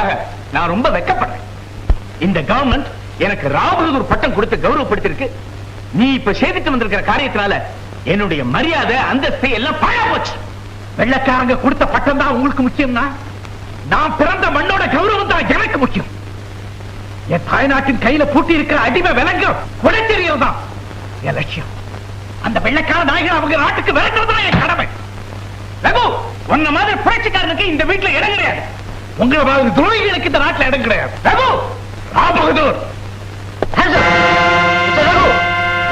உன்னுடைய நான் ரொம்ப வெக்கப்படுறேன் இந்த கவர்மெண்ட் எனக்கு ராபகதூர் பட்டம் கொடுத்து கௌரவப்படுத்திருக்கு நீ இப்ப செய்துட்டு வந்திருக்கிற காரியத்தினால என்னுடைய மரியாதை அந்தஸ்து எல்லாம் பழ போச்சு. வெள்ளக்காரங்க கொடுத்த பட்டம் தான் உங்களுக்கு முக்கியம்னா? நான் பிறந்த மண்ணோட கௌரவம் தான் எனக்கு முக்கியம். என் தாய்நாட்டின் கையில பூட்டி இருக்கிற அடிமை விலங்கு குடைச்செறியல் தான். என் லட்சியம். அந்த வெள்ளக்கார நாயகர் அவங்க நாட்டுக்கு விளக்குறது தான் என் கடமை. ரகு உன்ன மாதிரி புரட்சிக்காரனுக்கு இந்த வீட்டுல இடம் கிடையாது. உங்களை மாதிரி துரோகிகளுக்கு இந்த நாட்டுல இடம் கிடையாது.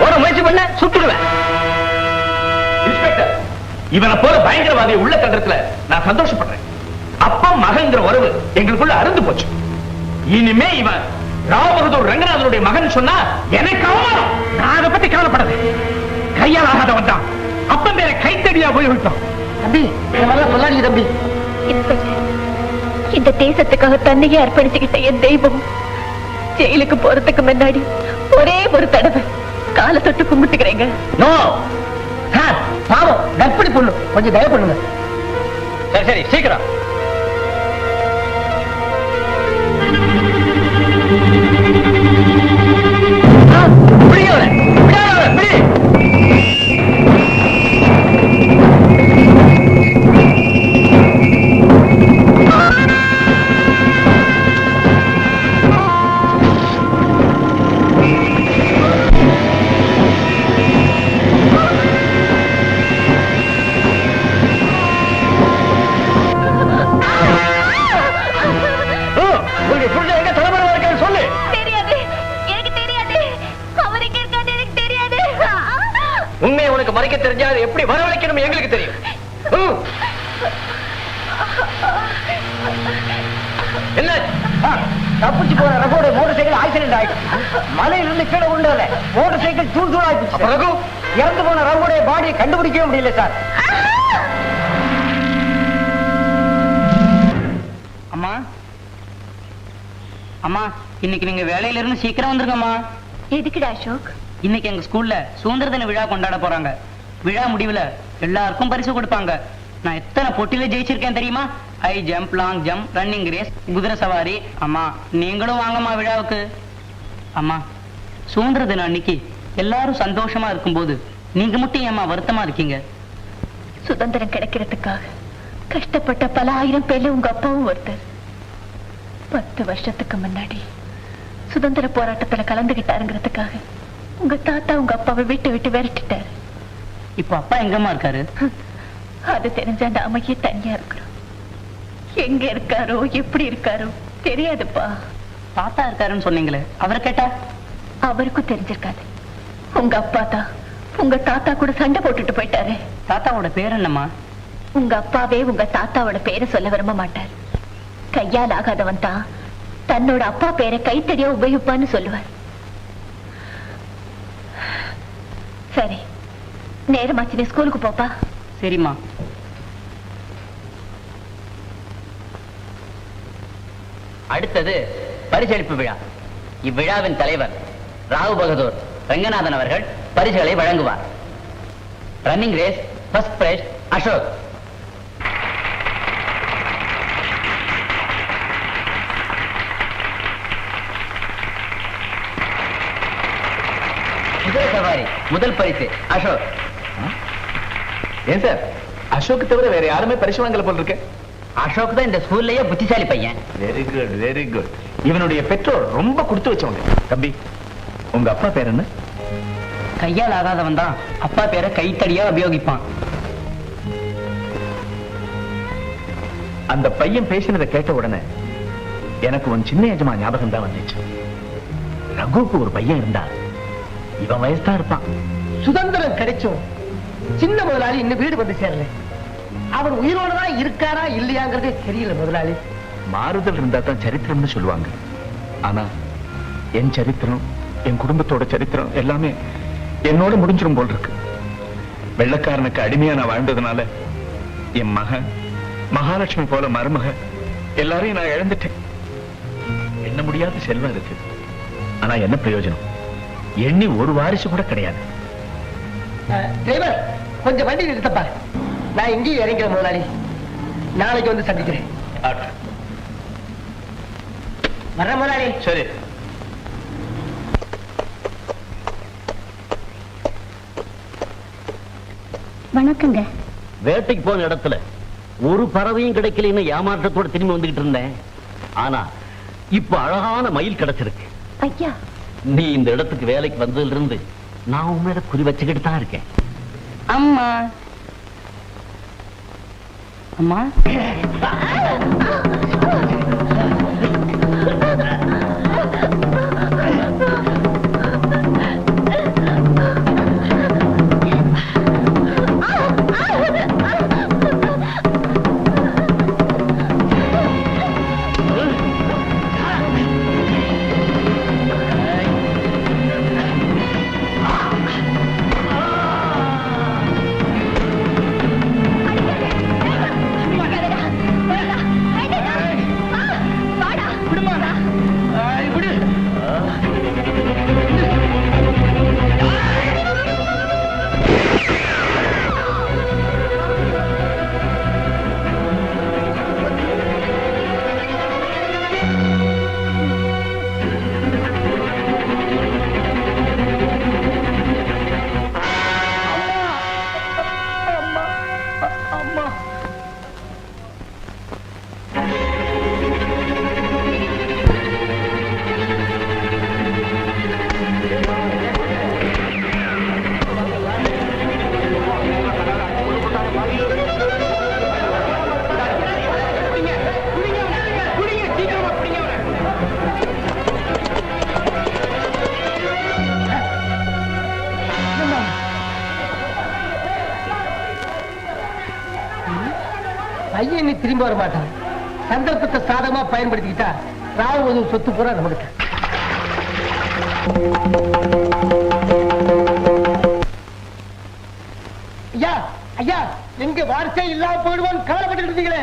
ஓட முயற்சி பண்ண சுட்டுடுவேன். இன்ஸ்பெக்டர் இவனை போல பயங்கரவாதியை உள்ள தண்டத்துல நான் சந்தோஷப்படுறேன். அப்பா மகங்கிற உறவு எங்களுக்குள்ள அருந்து போச்சு. இனிமே இவன் ராவபகதூர் ரங்கநாதனுடைய மகன் சொன்னா எனக்கு அவமானம். நான் அதை பத்தி கவலைப்படல. கையால் ஆகாதவன் தான். அப்பன் பேரை கைத்தடியா போய் விட்டோம் தம்பி சொல்லாதீங்க தம்பி. இன்ஸ்பெக்டர் இந்த தேசத்துக்காக தன்னையே அர்ப்பணிச்சுக்கிட்ட என் தெய்வம். ஜெயிலுக்கு போறதுக்கு முன்னாடி ஒரே ஒரு தடவை காலை தொட்டு கும்பிட்டுக்கிறேங்க. நோ சார் பாவம். பொண்ணு கொஞ்சம் தயவு பண்ணுங்க. சரி சரி சீக்கிரம். Thank you. என்ன? தப்பிச்சு போன ரகோட மோட்டர் சைக்கிள் ஆக்சிடென்ட் ஆயிடுச்சு மலையில இருந்து கீழே கொண்டு வரல மோட்டர் சைக்கிள் தூள் தூள் ஆயிடுச்சு ரகு? இறந்து போன ரகுடைய பாடியை கண்டுபிடிக்கவே முடியல சார். அம்மா? அம்மா இன்னைக்கு நீங்க வேலையில இருந்து சீக்கிரம் வந்துருங்கம்மா. எதுக்குடா அசோக்? இன்னைக்கு எங்க ஸ்கூல்ல சுதந்திர தின விழா கொண்டாட போறாங்க. விழா முடிவுல எல்லாருக்கும் பரிசு கொடுப்பாங்க. நான் எத்தனை போட்டியில ஜெயிச்சிருக்கேன் தெரியுமா? High jump long jump running race குதிரை சவாரி. அம்மா நீங்களும் வாங்கம்மா விழாவுக்கு. அம்மா சுதந்திர தினம் அன்னைக்கு. எல்லாரும் சந்தோஷமா இருக்கும்போது நீங்க மட்டும் ஏம்மா வருத்தமா இருக்கீங்க? சுதந்திரம் கிடைக்கிறதுக்காக கஷ்டப்பட்ட பல ஆயிரம் பேர்ல உங்க அப்பாவும் ஒருத்தர். பத்து வருஷத்துக்கு முன்னாடி சுதந்திர போராட்டத்துல கலந்துகிட்டாருங்கிறதுக்காக உங்க தாத்தா உங்க அப்பாவை விட்டு விட்டு விரட்டிட்டாரு. இப்போ அப்பா எங்கம்மா இருக்காரு? அது தெரிஞ்சா நாம ஏன் தனியா இருக்கிறோம். எங்க இருக்காரோ எப்படி இருக்காரோ தெரியாதுப்பா. தாத்தா இருக்காருன்னு சொன்னீங்களே அவரை கேட்டா? அவருக்கும் தெரிஞ்சிருக்காது. உங்க அப்பா தான் உங்க தாத்தா கூட சண்டை போட்டுட்டு போயிட்டாரு. தாத்தாவோட பேர் என்னம்மா? உங்க அப்பாவே உங்க தாத்தாவோட பேரை சொல்ல விரும்ப மாட்டார். கையால் ஆகாதவன் தான் தன்னோட அப்பா பேரை கைத்தடியா உபயோகிப்பான்னு சொல்லுவார். சரி நேரமாச்சு நீ ஸ்கூலுக்கு போப்பா. சரிம்மா. அடுத்தது பரிசளிப்பு விழா. இவ்விழாவின் தலைவர் ராவ் பகதூர் ரங்கநாதன் அவர்கள் பரிசுகளை வழங்குவார். Running race first prize Ashok குதிரை சவாரி முதல் பரிசு அசோக் ஏன் சார்? அசோக் தவிர வேற யாருமே பரிசு வாங்கல போல் இருக்கு. அசோக் தான் இந்த ஸ்கூல்லயே புத்திசாலி பையன். வெரி குட் வெரி குட் இவனுடைய பெற்றோர் ரொம்ப கொடுத்து வச்சவங்க. தம்பி உங்க அப்பா பேர் என்ன? கையால் ஆகாதவன் தான். அப்பா பேரை கைத்தடியா உபயோகிப்பான். அந்த பையன் பேசினதை கேட்ட உடனே எனக்கு உன் சின்ன எஜமா ஞாபகம் தான் வந்துச்சு. ரகுவுக்கு ஒரு பையன் இருந்தா இவன் வயசுதான் இருப்பான். சுதந்திரம் கிடைச்சும் சின்ன முதலாளி இன்னும் வீடு வந்து சேரல. அவர் உயிரோட தான் இருக்காரா இல்லையாங்கிறதே தெரியல முதலாளி. மாறுதல் இருந்தா தான் சரித்திரம்னு சொல்லுவாங்க. ஆனா என் சரித்திரம் என் குடும்பத்தோட சரித்திரம் எல்லாமே என்னோட முடிஞ்சிரும் போல் இருக்கு. வெள்ளக்காரனுக்கு அடிமையா நான் வாழ்ந்ததுனால என் மகன் மகாலட்சுமி போல மருமக எல்லாரையும் நான் இழந்துட்டேன். எண்ண முடியாத செல்வம் இருக்கு ஆனா என்ன பிரயோஜனம்? எண்ணி ஒரு வாரிசு கூட கிடையாது. கொஞ்சம் வண்டி நிறுத்தப்பா நான் இங்கேயும் இறங்கிறேன் முதலாளி. நாளைக்கு வந்து சந்திக்கிறேன். வர்ற முதலாளி. சரி. வணக்கங்க. வேட்டைக்கு போன இடத்துல ஒரு பறவையும் கிடைக்கலன்னு ஏமாற்றத்தோட திரும்பி வந்துகிட்டு இருந்தேன். ஆனா இப்ப அழகான மயில் கிடைச்சிருக்கு. ஐயா. நீ இந்த இடத்துக்கு வேலைக்கு வந்ததுல இருந்து நான் உன் மேல குறி வச்சுக்கிட்டு தான் இருக்கேன். அம்மா. அம்மா பயன்படுத்திக்கிட்டா ராவ சொத்து பூரா நம்மகிட்ட. ஐயா ஐயா எங்க வாரிசே இல்லாம போயிடுவான்னு கவலைப்பட்டு இருந்தீங்களே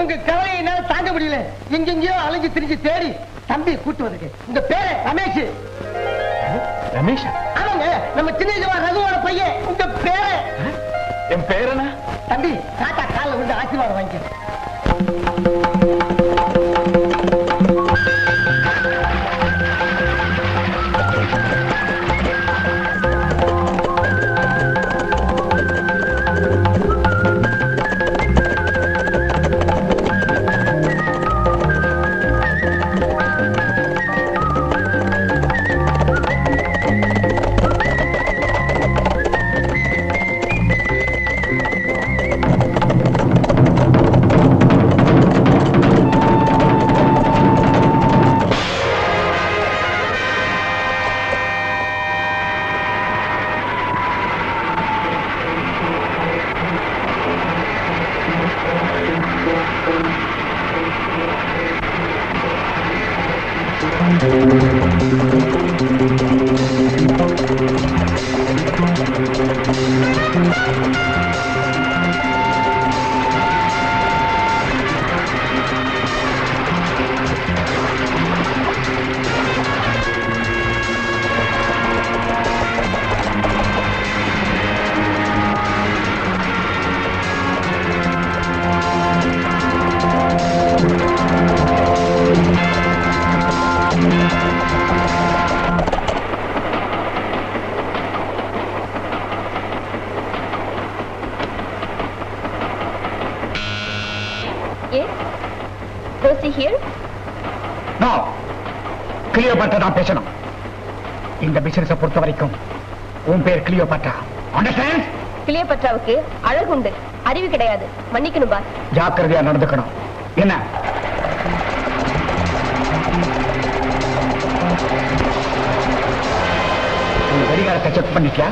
உங்க கவலையை என்னால தாங்க முடியல. எங்கெங்கயோ அலைஞ்சு திரிஞ்சு தேடி தம்பி கூட்டு வந்திருக்கு உங்க பேரு ரமேஷ். ரமேஷா? ஆமாங்க நம்ம சின்ன ரகுவோட பையன். உங்க பேரு? என் பேர் என்ன? தம்பி தாத்தா காலில் விழுந்து ஆசீர்வாதம் வாங்கிக்க Was he here? No Cleopatra தான் பேசணும். இந்த பிசினஸ பொறுத்த வரைக்கும் உன் பேர் கிளியோபாட்ரா அண்டர்ஸ்டாண்ட் கிளியோபட்ராவுக்கு அழகுண்டு அறிவு கிடையாது. மன்னிக்கணும் பாஸ் ஜாக்கிரதையா நடந்துக்கணும். என்ன? கடிகாரத்தை செக் பண்ணிட்டியா?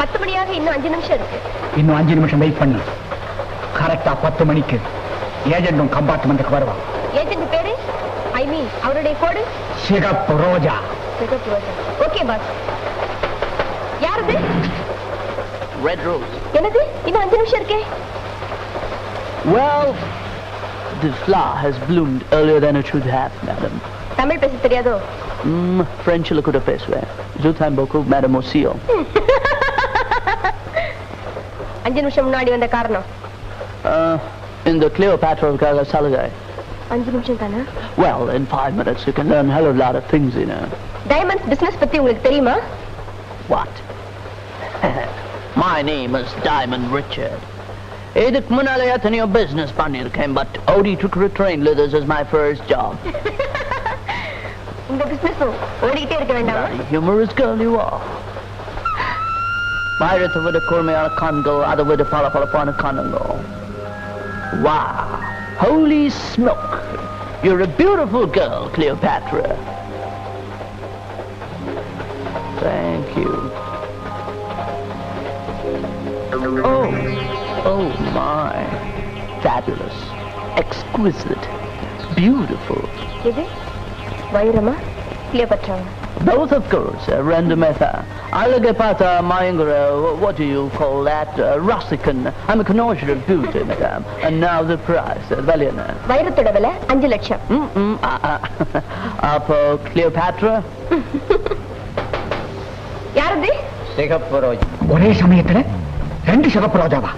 பத்து மணியாக இன்னும் அஞ்சு நிமிஷம் இருக்கு. இன்னும் அஞ்சு நிமிஷம் வெயிட் பண்ணு. கரெக்டா பத்து மணிக்கு ஏஜென்டும் கம்பார்ட்மெண்ட்டுக்கு வருவான். ஏஜென்ட் பேரு? ஐ மீன் அவருடைய கோடு? சிகப்பு ரோஜா. ஓகே பாஸ் யாரது? ரெட் ரோஸ் என்னது? இன்னும் அஞ்சு நிமிஷம் இருக்கே. Well, the flower has bloomed earlier than it should have, madam. Tamil பேச தெரியாதோ? Mm, French le coup de peswe. Je t'aime beaucoup, madame aussi. அஞ்சு நிமிஷம் முன்னாடி வந்த காரணம். in the Cleopatra of Gaga Salagai. அஞ்சு நிமிஷம் தானே Well, in five minutes you can learn a hell of a lot of things, you know. Diamonds business பத்தி உங்களுக்கு தெரியுமா What? My name is Diamond Richard. இதுக்கு முன்னாலே எத்தனையோ பிசினஸ் பண்ணியிருக்கேன் பட் ஓடிட்டு இருக்கிற ட்ரெயின்ல this is my first job. உங்க பிசினஸும் ஓடிக்கிட்டே இருக்க வேண்டாமா Very humorous girl you are. வைரத்தை விட கூர்மையான கண்கள் அதை விட பல பலப்பான கண்ணுங்கள் Wow. Holy smoke. You're a beautiful girl, Cleopatra. Thank you. Oh, oh my. Fabulous. Exquisite. Beautiful. Is it? Why, Rama? Cleopatra. Both, of course, uh, Randametha. Method. Alligapata Mayangara, what do you call that? Uh, Russican. I'm a connoisseur of beauty, madam. And now the price, uh, Valiana. வைரத்தோட விலை அஞ்சு லட்சம் Mm-mm, uh, uh, Up, uh, Cleopatra? யாரது ஒரே சமயத்துல ரெண்டு சிவப்பு ரோஜாவா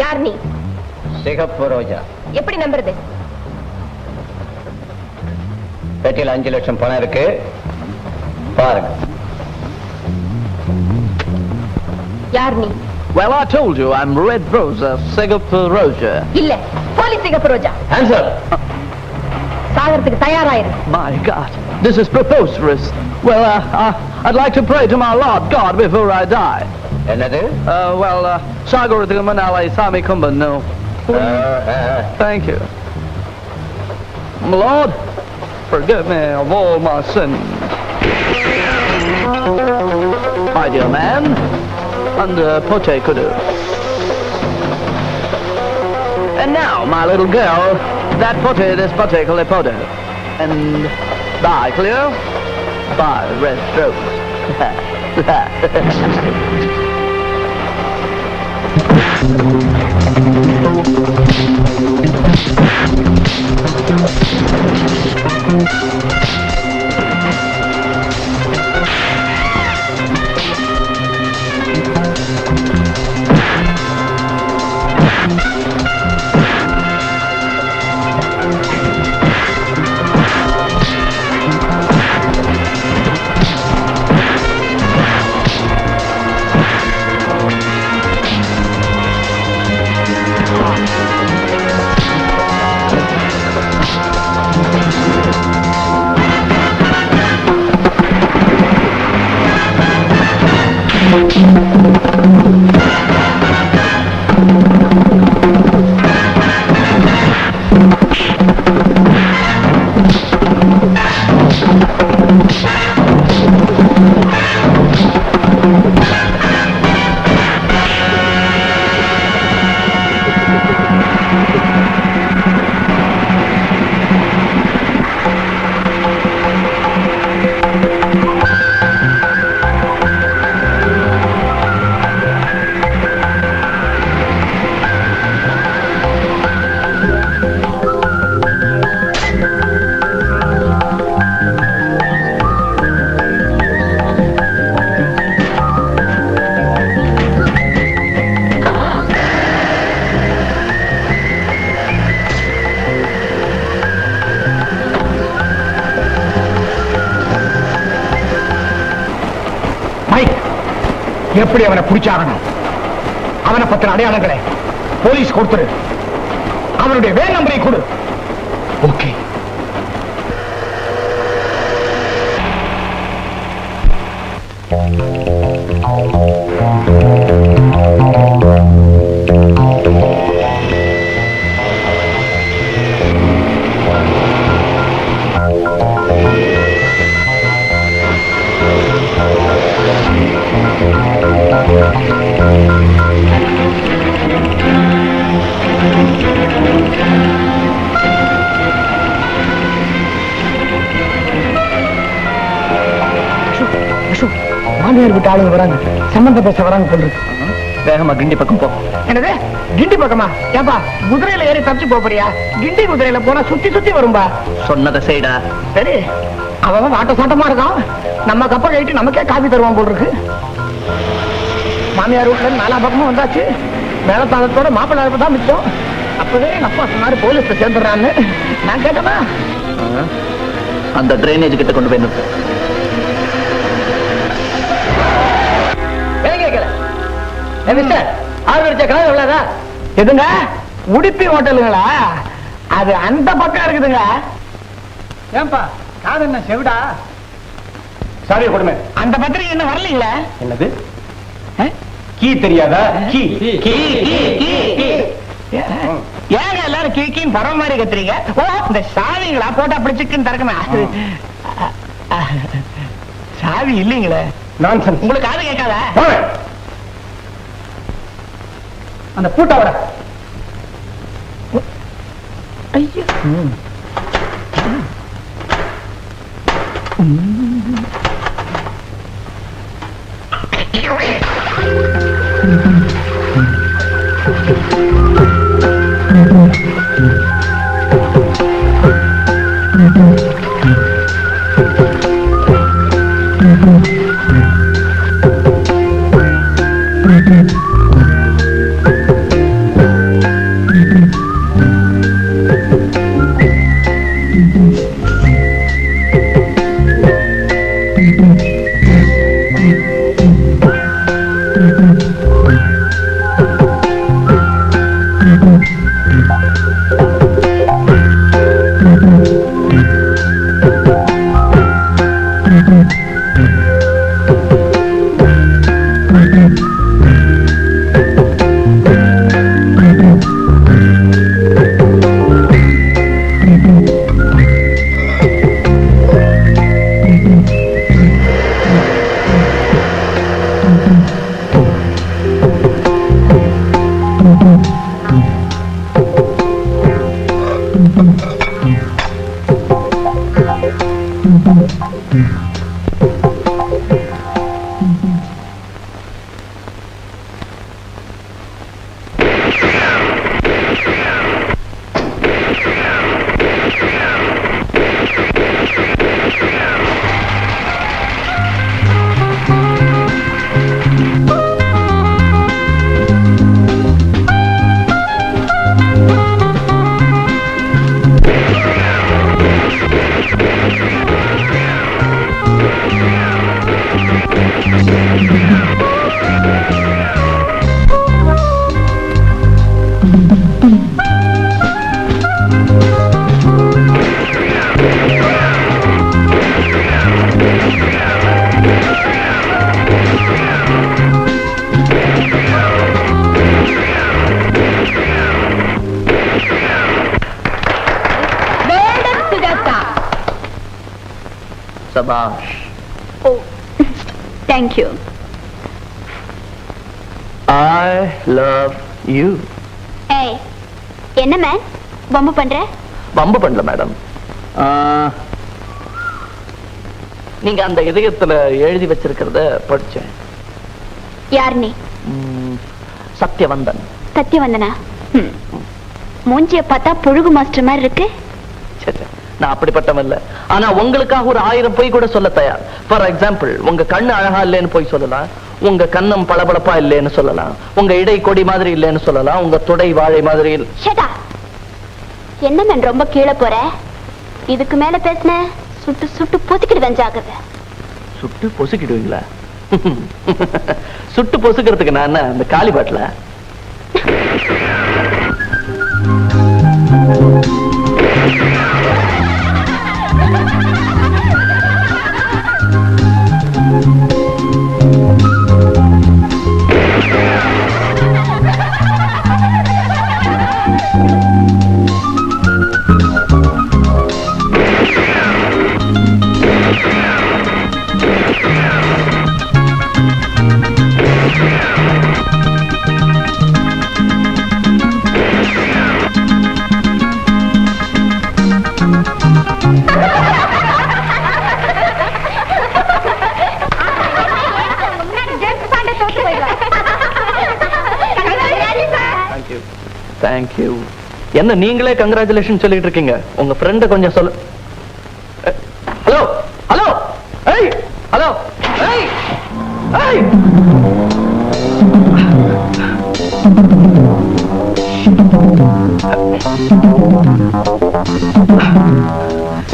யார் நீ சிகப்பு ரோஜா எப்படி நம்புறது பெட்டியில் அஞ்சு லட்சம் பணம் இருக்கு பாருங்க யார் நீ Well, I told you, I'm Red Rosa, Singapore Rosa. இல்ல போலீஸ் சிகப்பு ரோஜா ஆன்சர் சாகறதுக்கு தயாராயிரு My God, this is preposterous. Well, uh, uh, I'd like to pray to my Lord God before I die. என்னது Uh, well, uh, Manala Sami Kumban, no. Thank you. Lord, forgive me of all my sins. My dear man, and uh, pote kudu. And now, my little girl, that pote, this pote kalipodo. And bye, Cleo. Bye, Red Rose. Thank you. எப்படி அவனை பிடிச்சாகணும்? அவனை பத்தின அடையாளங்களை police கொடுத்துரு. அவனுடைய van நம்பரை கொடு. Okay. மாமியார் விட்டு ஆளுங்க வராங்க. சம்பந்த பேச வராங்க போல் வேகமா கிண்டி பக்கம் போ. என்னது? கிண்டி பக்கமா? ஏப்பா குதிரையில ஏறி தப்பிச்சு போப் போறியா கிண்டி குதிரையில போனா சுத்தி சுத்தி வரும்பா. சொன்னதை செய்டா. சரி அவன் வாட்ட சாட்டமா இருக்கான். நம்ம கப்பல் கழிட்டு நமக்கே காபி தருவான் போல் இருக்கு. மாமியார் வீட்டுல நாலா பக்கமும் வந்தாச்சு. மேலத்தாளத்தோட மாப்பிள்ளை தான் மிச்சம். அப்பவே எங்க அப்பா சொன்னாரு போலீஸ்ல சேர்ந்துடுறான்னு. நான் கேட்டேனா? அந்த ட்ரைனேஜ் கிட்ட கொண்டு போய் மிஸ்டர் கலர் எவ்வளவுதா எதுங்க? உடுப்பி ஹோட்டலுங்களா? அது அந்த பக்கம் இருக்குதுங்க. ஏன்பா காது என்ன செவிடா? சாரி கொடுமை. அந்த பத்திரிகை இன்னும் வரலீங்களா? என்னது? கீ தெரியாதா? கீ. ஏங்க எல்லாரும் கீக்கின்னு பரவ மாதிரி கத்துறீங்க? ஓ இந்த சாவிங்களா? போட்டா அப்படி சிக்கன் திறக்குமே சாவி இல்லைங்களே? நான்சென்ஸ் உங்களுக்கு காது கேட்காதா? அந்த பூட்டாவோட ஐயோ. சபாஷ் ஓ thank you I love you ஏய் என்ன மேன் வம்பு பண்ற? வம்பு பண்ணல மேடம் நீங்க அந்த இதயத்துல எழுதி வச்சிருக்கிறத படிச்சேன். யார் நீ? சத்யவந்தன். சத்யவந்தனா. மூஞ்சிய பார்த்தா புழுகு மாஸ்டர் மாதிரி இருக்கு. நான் அப்படிப்பட்டவன் இல்ல. ஆனா உங்களுக்காக ஒரு ஆயிரம் பொய் கூட சொல்ல தயார். ஃபார் எக்ஸாம்பிள் உங்க கண்ணு அழகா இல்லைன்னு போய் சொல்லலாம். உங்க கண்ணம் பளபளப்பா இல்லைன்னு சொல்லலாம். உங்க இடை கொடி மாதிரி இல்லைன்னு சொல்லலாம். உங்க தொடை வாழை மாதிரி என்ன மேன் ரொம்ப கீழே போற? இதுக்கு மேல பேசுன சுட்டு சுட்டு பொத்திக்கிடுவேன் ஜாக்கிரதை. சுட்டு பொசுக்கிடுவீங்களா? சுட்டு பொசுக்கிறதுக்கு நான் என்ன இந்த காலி பாட்டில? என்ன நீங்களே கங்க்ராச்சுலேஷன் சொல்லிட்டு இருக்கீங்க? உங்க ஃப்ரெண்ட கொஞ்சம் சொல்ல. ஹலோ ஹலோ ஏய் ஹலோ ஏய் ஏய்!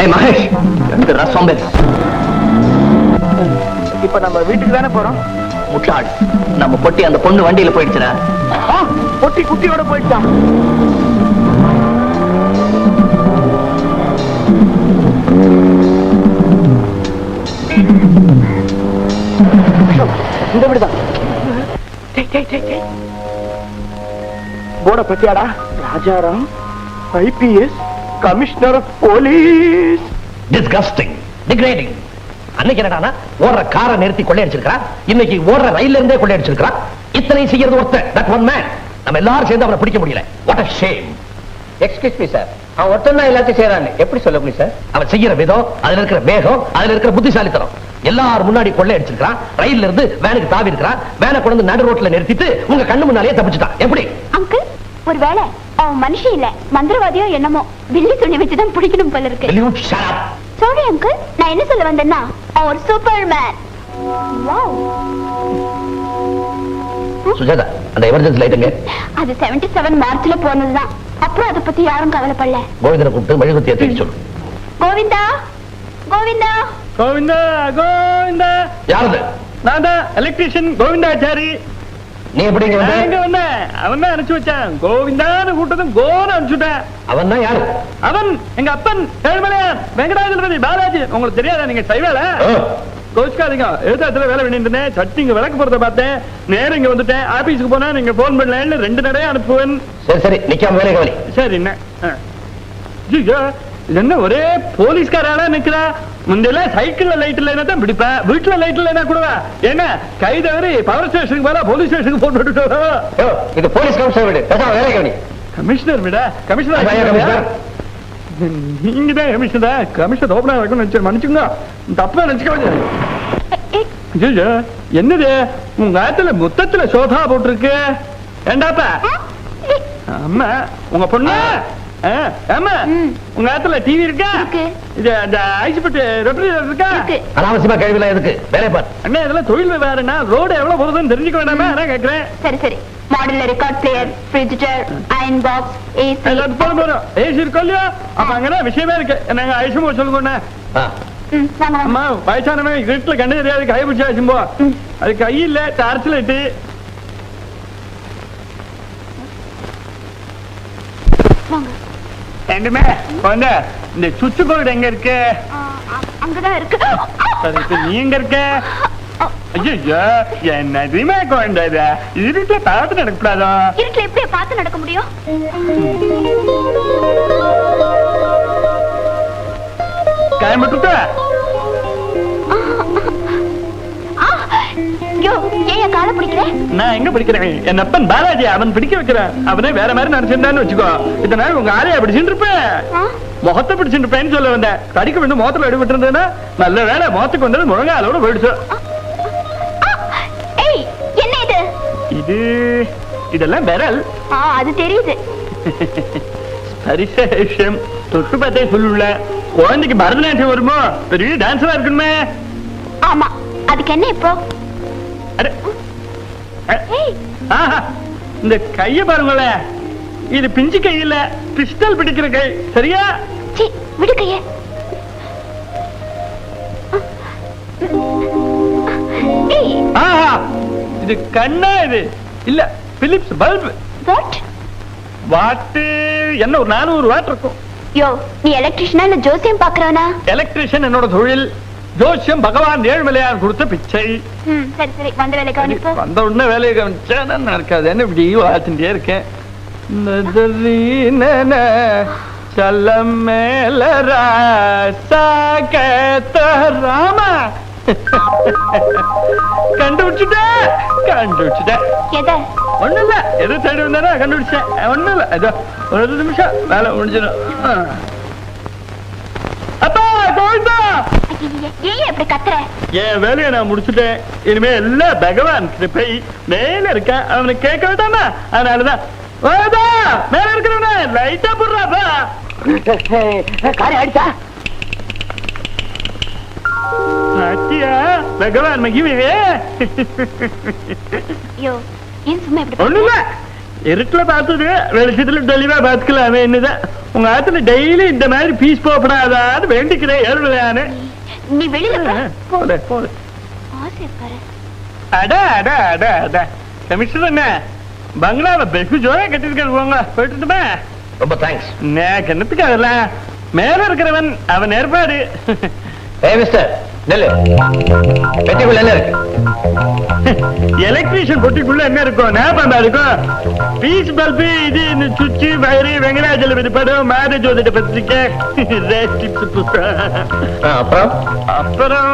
ஏய் மகேஷ் இந்த ரசம் இப்ப நம்ம வீட்டுக்கு தானே போறோம்? முட்டாள். நம்ம பொட்டி அந்த பொண்ணு வண்டியில போயிடுச்சுடா. பொட்டி குட்டியோட போயிடுச்சான் இந்த வீடுதான் போட பத்தியாடா Rajaram IPS commissioner of police. Disgusting degrading அன்னைக்கு என்னடானா ஓடுற காரை நிறுத்தி கொள்ளையடிச்சிருக்கான் இன்னைக்கு ஓடுற ரயில்ல இருந்தே கொள்ளையடிச்சிருக்கான் இத்தனை செய்யறது ஒருத்தன் தட் ஒன் மேன் நம்ம எல்லாரும் சேர்ந்து அவனை பிடிக்க முடியல. What a shame excuse me sir அவன் ஒருத்தன் தான் எல்லாத்தையும் செய்யறான்னு எப்படி சொல்ல முடியும் சார் அவன் செய்யற விதம் அதுல இருக்கிற வேகம் அதுல இருக்கிற புத்திசாலித்தனம். எல்லாரும் முன்னாடி கொள்ளை அடிச்சிருக்கான் ரயில்ல இருந்து வேனுக்கு தாவி இருக்கிறான் வேனை கொண்டு நடு ரோட்ல நிறுத்திட்டு உங்க கண்ணு முன்னாலேயே தப்பிச்சுட்டான். எப்படி? அங்கிள் ஒருவேளை அவன் மனுஷன் இல்ல மந்திரவாதியோ என்னமோ வில்லி துணி வச்சுதான் பிடிக்கணும் போல இருக்கு? சாரி அங்கிள் நான் என்ன சொல்ல வந்தேன்னா அவன் ஒரு சூப்பர் மேன் சுஜாதா அந்த எமர்ஜென்சி லைட்டுங்க அது 77 செவன் மார்ச்ல போனதுதான். அப்புறம் அதை பத்தி யாரும் கவலைப்படல. கோவிந்தனை கூப்பிட்டு மெழுகுத்தி ஏற்றி சொல்லு. கோவிந்தா கோவிந்தா. கோவிந்தா கோவிந்தா. யாரது? நான் தான் எலக்ட்ரிஷியன் கோவிந்தாச்சாரி. நீ எப்படி இங்க நான் எங்க வந்த அவன் தான் அனுப்பிச்சு வச்சான். கோவிந்தான்னு கூட்டதும் கோன்னு அனுப்பிச்சுட்டேன். அவன் தான் யாரு? அவன் எங்க அப்பன் ஏழுமலையான் வெங்கடாஜலபதி பாலாஜி. உங்களுக்கு தெரியாதா? நீங்க செய்வேல ஆ. கோச்சுக்காதீங்க. எழுத்தாத்துல வேலை பண்ணிட்டு இருந்தேன். சட்டி இங்க விளக்கு போறத பார்த்தேன். நேரம் இங்க வந்துட்டேன். ஆபீஸ்க்கு போனா நீங்க போன் பண்ணலன்னு ரெண்டு நடைய அனுப்புவேன். சரி சரி. நிக்காம வேலை கவனி. சரி என்ன? என்ன ஒரே போலீஸ்காராளா நிக்கிறா? முந்தையெல்லாம் சைக்கிள்ல லைட் இல்லைன்னா தான் பிடிப்பேன் வீட்டுல லைட் இல்லைன்னா கூடவா என்ன? கை தவறி பவர் ஸ்டேஷனுக்கு போல போலீஸ் ஸ்டேஷனுக்கு போட்டு விட்டுட்டோ யோ, இது போலீஸ் கமிஷனர் வீடு. வேலை கவனி கமிஷனர் விட? கமிஷனர்? நீங்க தான் கமிஷனர் கமிஷனர் ஓபனா இருக்கும்னு நினைச்சு மன்னிச்சுங்க தப்பா நினைச்சுக்க ஐயோ, என்னது? உங்க ஆத்துல முத்தத்துல சோதா போட்டிருக்கு. ஏண்டாப்பா? அம்மா உங்க பொண்ணு? ஆமா. உங்க ஆத்துல டிவி இருக்கா? இருக்கு. இது அந்த ஐசிபட்டு ரெஃப்ரிஜரேட்டர் இருக்கா? இருக்கு. அனாவசியமா கேள்விலாம் எதுக்கு? வேலை பார். அண்ணா இதெல்லாம் தொழில் வேறனா ரோடு எவ்வளவு போகுதுன்னு தெரிஞ்சுக்க வேண்டாமா நான் கேக்குறேன். சரி சரி. Model record player ஃப்ரிட்ஜர் iron box AC AC இருக்கோ இல்லையா? அப்ப அங்கதான் விஷயமே இருக்கு. நாங்க ஐசுமோ சொல்லுங்க ஆ. ம் வாங்க வாங்க. அம்மா வயசானவன் இருட்டுல கண்ணு தெரியாது கை பிடிச்சா வச்சும்போ அது கை இல்ல டார்ச் லைட்டு ரெண்டுமே வந்து இந்த சுவிட்ச் போர்டு எங்க இருக்கு? அங்கதான் இருக்கு. நீ எங்க இருக்க? ஐயோ என்னதுமே குழந்தை இருட்டுல பார்த்து நடக்கூடாதோ? இருட்டுல எப்படி பார்த்து நடக்க முடியும்? கிளம்பிட்டு ஏன் காலை பிடிக்கிற? நான் எங்க பிடிக்கிறேன்? என் அப்பன் பாலாஜி அவன் பிடிக்க வைக்கிறான். அவனே வேற மாதிரி நினைச்சிருந்தான்னு வச்சுக்கோ. இத்தனை நாள் உங்க ஆளையா பிடிச்சிட்டு இருப்பேன் முகத்தை பிடிச்சிட்டு இருப்பேன்னு சொல்ல வந்தேன். கடிக்க வந்து முகத்துல அடிபட்டு இருந்தேன்னா நல்ல வேலை முகத்துக்கு வந்தது முழங்காலோட போயிடுச்சு. என்ன இது? இது இதெல்லாம் விரல். அது தெரியுது. விஷயம். தொட்டு பார்த்தே சொல்லுல. குழந்தைக்கு பரதநாட்டியம் வருமோ? பெரிய டான்ஸரா இருக்கணுமே. ஆமா. அதுக்கு என்ன இப்போ? இந்த கைய பாருங்களேன் இது பிஞ்சு கை இல்ல பிஸ்டல் பிடிக்கிற கை. சரியா? விடு கையே. இது கண்ணா இது. இல்ல பிலிப்ஸ் பல்ப் வாட் வாட்டு என்ன ஒரு நானூறு வாட் இருக்கும். யோ நீ எலக்ட்ரிஷனா இல்ல ஜோசியம் பாக்குறவனா எலக்ட்ரிஷியன் என்னோட தொழில். ஜோசியம் பகவான் ஏழ்மலையான் கொடுத்த பிச்சை. சரி சரி. வந்த வேலை வந்த உடனே வேலையை கவனிச்சா நான் நடக்காது. என்ன இப்படி வாழ்த்துட்டே இருக்கேன். சலம் மேல ராமா. கண்டுபிடிச்சுட்டேன் எதை? ஒண்ணும் இல்ல எது தேடி வந்தாரோ கண்டுபிடிச்சேன். ஒண்ணும் இல்ல ஏதோ ஒரு நிமிஷம். வேலை முடிஞ்சிடும். அப்பா! கோவிந்தா ஐயையே, ஏன் இப்படி கத்துற? என் வேலையை நான் முடிச்சுட்டேன். இனிமே எல்லாம் பகவான் கிருபை மேல இருக்க அவனை கேட்க வேண்டாமா அதனாலதான். வாடா, மேல இருக்கிறவன லைட்டா போடுறாப்பா காரை அடிச்சா? சாத்தியா பகவான் மகிமையே. யோ ஏன் சும்மா இப்படி ஒண்ணுல இருட்டுல பார்த்தது வெளிச்சத்துல தெளிவா பார்த்துக்கலாமே என்னதான் உங்க ஆத்துல டெய்லி இந்த மாதிரி பீஸ் போகப்படாதான்னு வேண்டிக்கிறேன் ஏழுலையானு நீ வெளியில போ. போல போல ஆசை பாரு அட அட அட அட. கமிஷனர் என்ன? பங்களாவை வெகு ஜோரா கட்டிருக்காரு போங்க. போயிட்டுமா ரொம்ப தேங்க்ஸ் எனக்கு என்னத்துக்கு அதெல்லாம்? மேல இருக்கிறவன் அவன் ஏற்பாடு ஏ மிஸ்டர் நெல்லு. பெட்டிக்குள்ள என்ன இருக்கு? எலக்ட்ரீஷியன் பொட்டிக்குள்ள என்ன இருக்கும் ஞாபகம் இருக்கும் பீஸ் பல்பு இது இந்த சுவிட்ச் வயரு வெங்கடாஜலபதி படம் மாத ஜோதிட பத்திரிக்கை அப்புறம்? அப்புறம்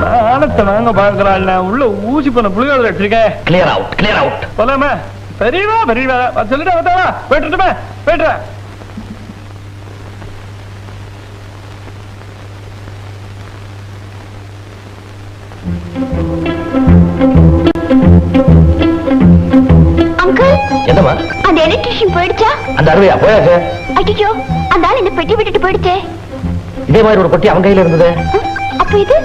மானத்தை வாங்க பாக்குறாள் உள்ள ஊசி பண்ண புளியோதரை வச்சிருக்கேன் கிளியர் அவுட் கிளியர் அவுட் போலாமா? பெரியவா பெரியவா. சொல்லிட்டு வந்தாவா போயிட்டுமா போயிட்டுறேன் எலக்ட்ரிஷியன் போயிடுச்சா? அந்த அருவையா போயாச்சு. ஐயோ அந்த ஆள் இந்த பெட்டி விட்டுட்டு போயிடுச்சே. இதே மாதிரி ஒரு பொட்டி அவன் கையில இருந்தது. அப்ப இது?